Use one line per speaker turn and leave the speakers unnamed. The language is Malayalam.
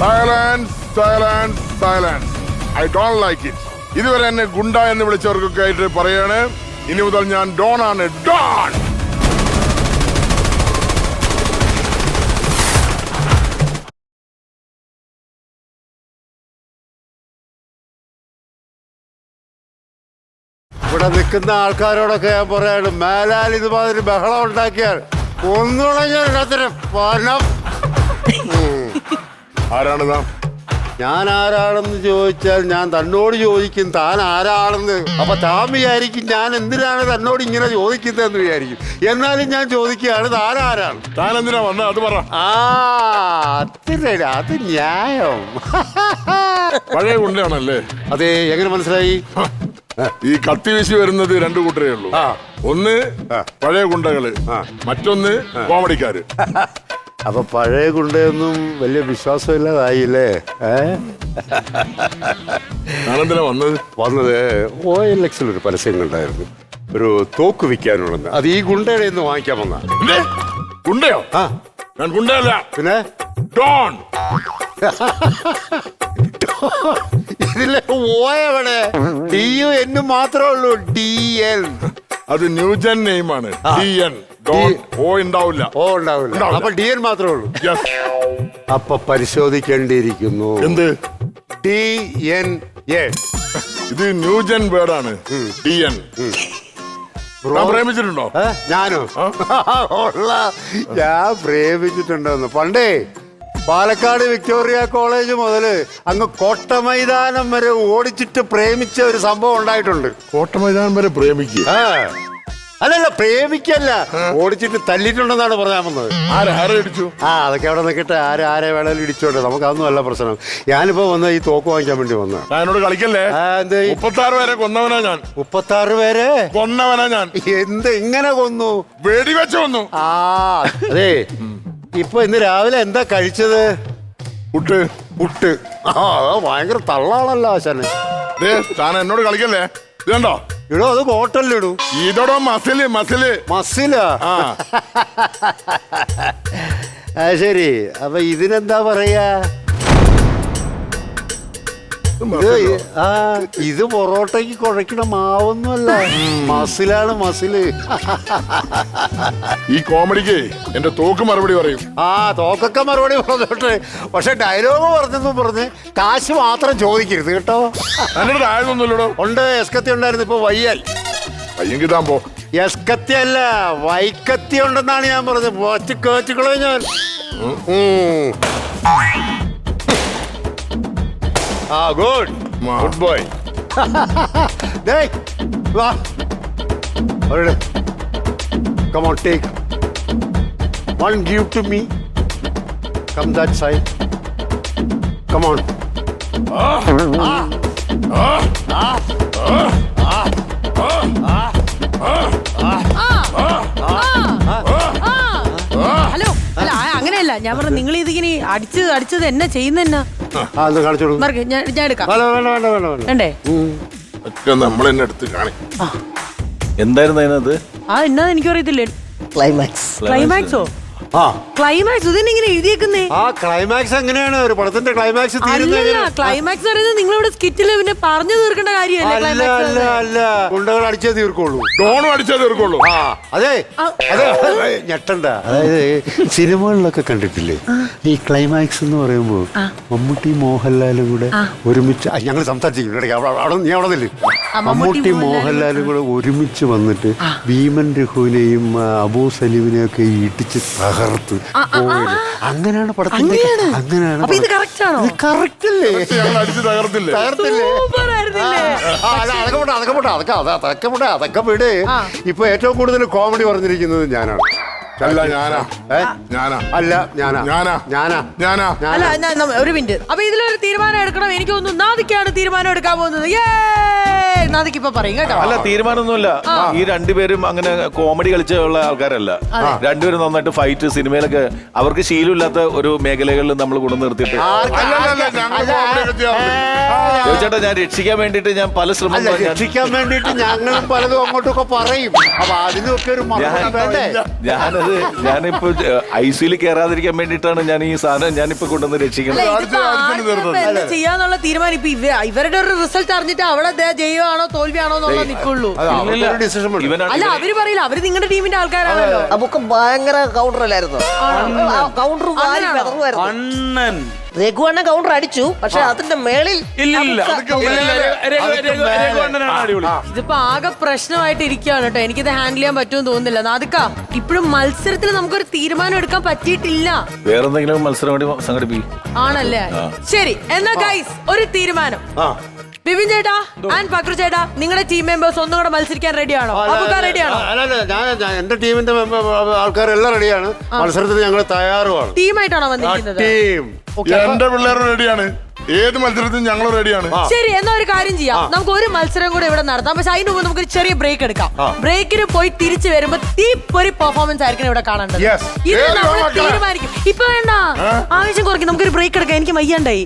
Silence silence silence I don't like it ഇതുവരെ എന്നെ ഗുണ്ട എന്ന് വിളിച്ചവർക്കൊക്കെ ആയിട്ട് പറയാണ്. ഇനി മുതൽ ഞാൻ ഡോൺ ആണ്. ഡോൺ!
ഇവിടെ നിൽക്കുന്ന ആൾക്കാരോടൊക്കെ ഞാൻ പറയാണ് മേലാൽ ഇതുമാതിരി ബഹളം ഉണ്ടാക്കിയാൽ ഒന്നുണങ്ങി ഇടത്തിന് പണം
ആരാണ് താൻ
ഞാൻ ആരാണെന്ന് ചോദിച്ചാൽ ഞാൻ തന്നോട് ചോദിക്കും. താൻ ആരാണെന്ന്. അപ്പൊ താൻ വിചാരിക്കും ഞാൻ എന്തിനാണ് തന്നോട് ഇങ്ങനെ ചോദിക്കുന്നതെന്ന് വിചാരിക്കും. എന്നാലും ഞാൻ ചോദിക്കുകയാണ് താൻ ആരാണ്?
താൻ എന്തിനാ വന്ന? അത് പറ.
ആ അത്ര അത് ന്യായം.
പഴയ ഗുണ്ടയാണല്ലേ
അതെ എങ്ങനെ മനസ്സിലായി?
ഈ കത്തി വീശി വരുന്നത് രണ്ടു കൂട്ടരേ ഉള്ളൂ. ഒന്ന് പഴയ
ഗുണ്ടകൾ
മറ്റൊന്ന് കോമഡിക്കാര്.
അപ്പൊ പഴയ ഗുണ്ടയൊന്നും വലിയ വിശ്വാസമില്ലാതായില്ലേ?
ഏഹ് വന്നത്?
വന്നത് ഓ എൽ എക്സിൽ ഒരു പരസ്യം കണ്ടായിരുന്നു. ഒരു തോക്ക് വിൽക്കാനുള്ളത് അത് ഈ ഗുണ്ടയുടെ നിന്ന് വാങ്ങിക്കാൻ വന്ന?
ഗുണ്ടയോ?
ആ.
ഞാൻ ഗുണ്ടയല്ല.
പിന്നെ?
ഡോൺ.
ഇതിലെ ഓ എവിടെ ഡിയും എന്നും മാത്രമേ ഉള്ളൂ. D N.
അത് ന്യൂജൻ നെയിമാണ്. D N. ഓ ഉണ്ടാവില്ല.
ഓ ഉണ്ടാവില്ല.
ഉണ്ടാവില്ല.
അപ്പൊ ഡി എൻ മാത്രമേ ഉള്ളൂ.
Yes.
അപ്പൊ പരിശോധിക്കേണ്ടിയിരിക്കുന്നു.
എന്ത്?
D N A.
ഇത് ന്യൂജൻ വേർഡാണ്. D N. താൻ പ്രേമിച്ചിട്ടുണ്ടോ?
ഏ? ഞാനോ? ഉള്ള ഞാൻ പ്രേമിച്ചിട്ടുണ്ടെന്ന്. പണ്ടേ പാലക്കാട് വിക്ടോറിയ കോളേജ് മുതൽ അങ്ങ് കോട്ട മൈതാനം വരെ ഓടിച്ചിട്ട് പ്രേമിച്ച ഒരു സംഭവം ഉണ്ടായിട്ടുണ്ട്.
കോട്ട മൈതാനം വരെ പ്രേമിക്കുക?
ആ. അല്ലല്ല പ്രേമിക്കല്ല. ഓടിച്ചിട്ട് തല്ലിയിട്ടുണ്ടെന്നാണ് പറയാൻ വന്നത്.
അടിച്ചു
ആ അതൊക്കെ അവിടെ നിൽക്കട്ടെ ആര് ആരെ വേണേലും ഇടിച്ചോട്ടെ നമുക്ക് അതൊന്നും അല്ല പ്രശ്നം. ഞാനിപ്പോ വന്ന ഈ തോക്ക് വാങ്ങിക്കാൻ വേണ്ടി വന്ന.
ഞാനോട് കളിക്കല്ലേ? മുപ്പത്താറ് പേരെ കൊന്നവനാ ഞാൻ.
മുപ്പത്താറ് പേരെ?
കൊന്നവനാ ഞാൻ.
എന്ത് ഇങ്ങനെ കൊന്നു?
വെടിവെച്ച് കൊന്നു.
ആ അതെ. ഇപ്പൊ ഇന്ന് രാവിലെ എന്താ കഴിച്ചത്?
പുട്ട്
പുട്ട്. ആ ഭയങ്കര തള്ളാണല്ലോ ആശാന്.
താൻ എന്നോട് കളിക്കല്ലേ? ഇത് കണ്ടോ
ഇടോ അത് ഹോട്ടലിലിടൂ
ഇതോടോ മസിൽ മസിൽ.
മസിലാ?
ആ.
ആ ശരി. അപ്പൊ ഇതിനെന്താ പറയാ?
ഇത്?
ആ ഇത് പൊറോട്ടയ്ക്ക് കുഴക്കണ മാവൊന്നുമല്ല. മസിലാണ് മസിൽ.
ഈ കോമഡിക്ക് എന്റെ തോക്ക് മറുപടി പറയും.
ആ തോക്കൊക്കെ മറുപടി പറഞ്ഞോട്ടെ. പക്ഷെ ഡയലോഗ് പറഞ്ഞെന്നും പറഞ്ഞ് കാശ് മാത്രം ചോദിക്കരുത് കേട്ടോ.
എന്നോട് താഴ്ന്നൊന്നുമില്ലടോ
ഉണ്ട് എസ്കത്തി ഉണ്ടായിരുന്നു ഇപ്പൊ വയ്യാൽ.
പയ്യെങ്കിൽ താൻ പോ.
എസ്കത്തി അല്ല വൈക്കത്തി ഉണ്ടെന്നാണ് ഞാൻ പറഞ്ഞത്. കേച്ചുകളെ ഞാൻ. ആ ഗുഡ്
ആ.
ഗുഡ് ബോയ് ഡേയ് വാ അവിടെ come on take one give to me come that
side come on hello ഞാൻ പറഞ്ഞു നിങ്ങൾ ഇതിങ്ങനെ അടിച്ച് അടിച്ചത് എന്നെ ചെയ്യുന്നെന്നാ
ആ ഒന്ന് കാണിച്ചോളൂ
മാർക്ക് ഞാൻ ഞാൻ എടുക്കാം.
വേണ്ട വേണ്ട വേണ്ട വേണ്ട വേണ്ട.
വേണ്ടേ?
ഒക്കെ നമ്മൾ എന്നെ എടുത്ത് കാണി
എന്തായിരുന്നു അതിനകത്ത്?
ആ എന്നാന്ന് എനിക്കറിയത്തില്ലേ?
ക്ലൈമാക്സ്
ക്ലൈമാക്സോ
ആ.
ക്ലൈമാക്സ് ഇതിനെങ്ങനെ എഴുതിയേക്കുന്നേ?
ആ ക്ലൈമാക്സ് എങ്ങനെയാണ്? ഒരു പടത്തിന്റെ ക്ലൈമാക്സ്
അല്ലല്ല? ക്ലൈമാക്സ് പറയുന്നത് നിങ്ങളിവിടെ സ്കിറ്റിൽ പിന്നെ പറഞ്ഞു തീർക്കേണ്ട കാര്യമല്ലേ
അല്ല അല്ല
ക്ലൈമാക്സ്
അല്ല. ഗുണ്ടകൾ അടിച്ചേ തീർക്കുള്ളൂ.
ഡോണും അടിച്ചേ തീർക്കുള്ളൂ.
ആ അതെ. അതെ ഞെട്ടണ്ട. അതായത് സിനിമകളിലൊക്കെ കണ്ടിട്ടില്ലേ? ഈ ക്ലൈമാക്സ് എന്ന് പറയുമ്പോൾ മമ്മൂട്ടി മോഹൻലാലും കൂടെ ഒരുമിച്ച് ഞങ്ങൾ സംസാരിച്ചിട്ടുണ്ട് ഇടയ്ക്ക് അവിടെ- അവിടെ നീ അവിടെ നില്ല്
മമ്മൂട്ടി, മോഹൻലാലും
കൂടെ. ഒരുമിച്ച് വന്നിട്ട് ഭീമൻ രഘുവിനെയും അബു സലീമിനെയൊക്കെ സലീമിനെയും ഒക്കെ ഇടിച്ച് തകർത്ത് അങ്ങനെയാണ് പടത്തിന്റെ
അങ്ങനെയാണ്? അപ്പൊ ഇത്
പടം.
correct ആണോ?
ഇത് correct അല്ലേ
ഞങ്ങൾ അടിച്ച് തകർത്തില്ലേ?
തകർത്തില്ലേ?
സൂപ്പർ ആയിരുന്നില്ലേ
ആ, അല്ല, അതൊക്കെ പോട്ടെ അതൊക്കെ പോട്ടെ അതൊക്കെ അത് അതൊക്കെ പോട്ടെ അതൊക്കെ വിട്.
ആ.
ഇപ്പൊ ഏറ്റവും കൂടുതൽ കോമഡി പറഞ്ഞിരിക്കുന്നത് ഞാനാണ്.
അല്ല ഞാനാ.
ഏ?
ഞാനാ.
അല്ല ഞാനാ.
ഞാനാ.
ഞാനാ.
ഞാനാ.
അല്ല ഒരു മിനിറ്റ്. അപ്പൊ ഇതിലൊരു തീരുമാനം എടുക്കണം. എനിക്ക് തോന്നുന്നു നാദിക്കാണ് തീരുമാനം എടുക്കാൻ പോകുന്നത്. Yay! പറയും കേട്ടോ.
അല്ല തീരുമാനമൊന്നുമില്ല. ഈ രണ്ടുപേരും അങ്ങനെ കോമഡി കളിച്ചുള്ള ആൾക്കാരല്ല. രണ്ടുപേരും നന്നായിട്ട് ഫൈറ്റ് സിനിമയിലൊക്കെ അവർക്ക് ശീലമില്ലാത്ത ഒരു മേഖലകളിൽ നമ്മൾ കൊണ്ടു നിർത്തിയിട്ട്. ചേട്ടാ ഞാൻ രക്ഷിക്കാൻ വേണ്ടിട്ട് ഞാൻ പല ശ്രമം ഞാൻ
രക്ഷിക്കാൻ വേണ്ടിട്ട് ഞങ്ങളും പലതും അങ്ങോട്ടൊക്കെ പറയും. അപ്പൊ അതിനൊക്കെ ഒരു
ഞാനത് ഞാനിപ്പോ ഐ സിയിൽ കയറാതിരിക്കാൻ വേണ്ടിട്ടാണ് ഞാൻ ഈ സാധനം ഞാനിപ്പോ കൊണ്ടുവന്ന് രക്ഷിക്കുന്നത്.
ചെയ്യാന്നുള്ള തീരുമാനം? ഇപ്പൊ ഇവരുടെ ഒരു റിസൾട്ട് അറിഞ്ഞിട്ട് അവിടെ ജയമാണോ തോൽവിയാണോ എന്നുള്ള.
ഇവനാണ്
അല്ല അവർ പറയില്ല. അവർ നിങ്ങളുടെ ടീമിന്റെ ആൾക്കാരാണല്ലോ.
ഭയങ്കര കൗണ്ടർ അല്ലായിരുന്നു? കൗണ്ടർ
അങ്ങനെയാണോ?
പെതറുമായിരുന്നു.
അണ്ണൻ.
രഘുവണ്ണൻ കൗണ്ടർ അടിച്ചു പക്ഷെ അതിന്റെ മേളിൽ.
രഘു- രഘു- രഘു-
ഇതിപ്പോ ആകെ പ്രശ്നമായിട്ട് ഇരിക്കുകയാണ് കേട്ടോ. എനിക്കിത് ഹാൻഡിൽ ചെയ്യാൻ പറ്റുമെന്ന് തോന്നുന്നില്ല. നാദിക്ക ഇപ്പോഴും മത്സരത്തിൽ നമുക്കൊരു തീരുമാനം എടുക്കാൻ പറ്റിയിട്ടില്ല.
വേറെന്തെങ്കിലും മത്സരം വേണ്ടി സംഘടിപ്പിക്കും.
ആണല്ലേ? ശരി എന്നാ ഗൈസ് ഒരു തീരുമാനം. ബിബിൻ ചേട്ടാ ആൻഡ് പക്രു ചേട്ടാ നിങ്ങളുടെ ടീം മെമ്പേഴ്സ് ഒന്നും കൂടെ മത്സരിക്കാൻ റെഡിയാണോ റെഡിയാണോ
അല്ല അല്ല ഞാൻ എന്റെ ടീമിന്റെ ആൾക്കാരെല്ലാം റെഡിയാണ് മത്സരത്തിന് ഞങ്ങൾ തയ്യാറുമാണ്.
ടീമായിട്ടാണോ വന്നിരിക്കുന്നത്?
ടീം
എന്റെ പിള്ളേർ റെഡിയാണ് ഏത് മത്സരത്തിനും ഞങ്ങൾ റെഡിയാണ്
ശരി എന്നാ ഒരു കാര്യം ചെയ്യാം. നമുക്ക് ഒരു മത്സരം കൂടെ ഇവിടെ നടത്താം. പക്ഷെ അതിന് മുമ്പ് നമുക്ക് ഒരു ചെറിയ ബ്രേക്ക് എടുക്കാം. ബ്രേക്കിന് പോയി തിരിച്ചു വരുമ്പോ തീപ്പൊരു പെർഫോമൻസ് ആയിരിക്കും ഇവിടെ കാണേണ്ടത്. ഇത് നമ്മൾ? തീരുമാനിക്കും. ഇപ്പൊ വേണ്ട. ആവശ്യം കുറയ്ക്കും. നമുക്കൊരു ബ്രേക്ക് എടുക്കാം. എനിക്ക് വയ്യാണ്ടായി.